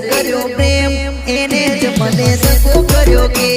કર્યો પ્રેમ એને જ મને સગો કર્યો કે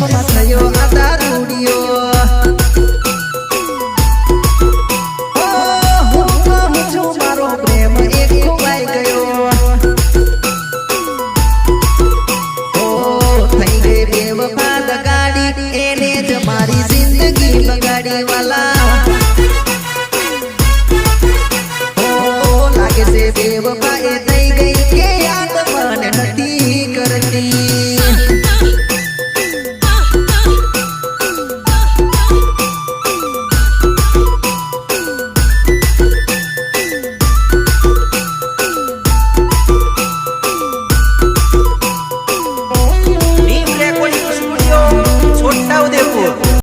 for my yo.